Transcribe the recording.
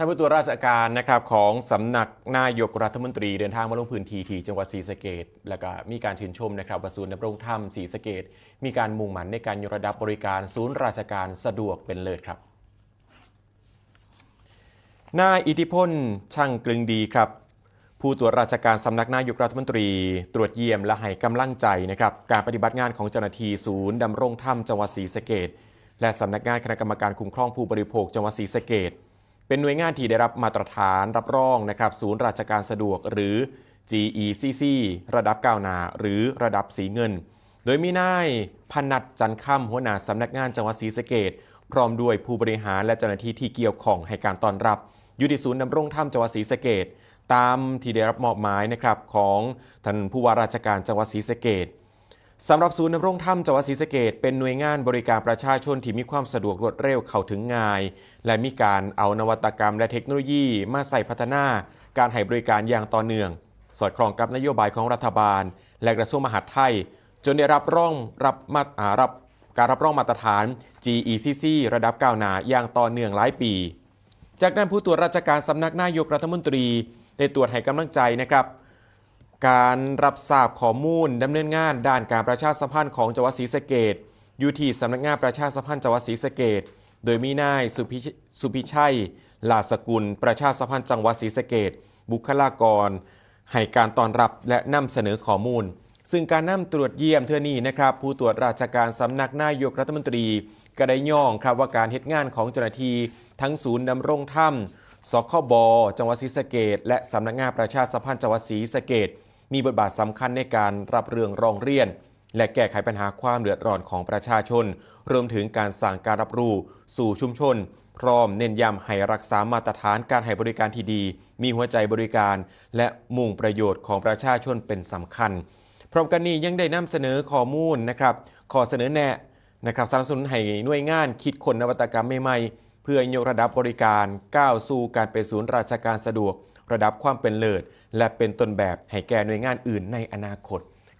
ท่านผู้ตรวจราชการนะครับของสำนักนายกรัฐมนตรีเดินทางมาลงพื้นที่ที่จังหวัดศรีสะเกดแล้วก็มีการชื่นชมนะครับว่าศูนย์ดำรงธรรมศรีสะเกดมีการมุ่งมั่นในการยกระดับบริการศูนย์ราชการสะดวกเป็นเลิศครับนายอิทธิพลช่างกลึงดีครับ ผู้ตรวจราชการสำนักนายกรัฐมนตรี ตรวจเยี่ยมและให้กำลังใจนะครับการปฏิบัติงานของเจ้าหน้าที่ศูนย์ดำรงธรรมจังหวัดศรีสะเกดและสำนักงานคณะกรรมการคุ้มครองผู้บริโภคจังหวัดศรีสะเกด เป็นหน่วยงานที่ได้รับมาตรฐานรับรองนะครับศูนย์ราชการสะดวกหรือ GECC ระดับก้าวหน้าหรือระดับสีเงิน โดยมีนายพนัดจันค่ำหัวหน้าสำนักงานจังหวัดศรีสะเกดพร้อมด้วยผู้บริหารและเจ้าหน้าที่ที่เกี่ยวข้องให้การต้อนรับอยู่ที่ศูนย์ดำรงธรรมจังหวัดศรีสะเกดตามที่ได้รับมอบหมายนะครับของท่านผู้ว่าราชการจังหวัดศรีสะเกด สำหรับศูนย์ดำรงธรรมจังหวัดศรีสะเกดเป็นหน่วยงานบริการประชาชนที่มีความสะดวกรวดเร็วเข้าถึงง่าย และมีการเอานวัตกรรมและเทคโนโลยีมาใส่พัฒนา การให้บริการอย่างต่อเนื่อง สอดคล้องกับนโยบายของรัฐบาล และกระทรวงมหาดไทย จนได้รับร่องรับมาอ่ารับการรับรองมาตรฐาน GECC ระดับก้าวหน้าอย่างต่อเนื่องหลายปี จากนั้นผู้ตรวจราชการสำนักนายกรัฐมนตรีได้ตรวจให้กำลังใจนะครับ การรับทราบข้อมูลดำเนินงานด้านการประชาสัมพันธ์ของจังหวัดศรีสะเกดอยู่ที่สำนักงานประชาสัมพันธ์จังหวัดศรีสะเกดโดยมีนายสุพิสุพิชัยลาสกุล ประชาสัมพันธ์จังหวัดศรีสะเกดบุคลากรให้การต้อนรับและนำเสนอข้อมูล ซึ่งการนำตรวจเยี่ยมเทื่อนี้นะครับ ผู้ตรวจราชการสำนักนายกรัฐมนตรีก็ได้ย่องครับว่าการเฮ็ดงานของเจ้าหน้าที่ทั้งศูนย์ดำรงธรรมสคบจังหวัดศรีสะเกดและสำนักงานประชาสัมพันธ์จังหวัดศรีสะเกด มีบทบาทสำคัญในการรับเรื่องร้องเรียน และแก้ไขปัญหาความเดือดร้อนของประชาชน รวมถึงการสั่งการรับรู้สู่ชุมชน พร้อมเน้นย้ำให้รักษามาตรฐานการให้บริการที่ดี มีหัวใจบริการ และมุ่งประโยชน์ของประชาชนเป็นสำคัญ พร้อมกันนี้ยังได้นำเสนอข้อมูลนะครับขอเสนอแนะนะครับสนับสนุนให้หน่วยงานคิดคนนวัตกรรมใหม่ๆเพื่อยกระดับบริการก้าวสู่การเป็นศูนย์ราชการสะดวก ระดับความเป็นเลิศ และเป็นต้นแบบให้แก่หน่วยงานอื่นในอนาคต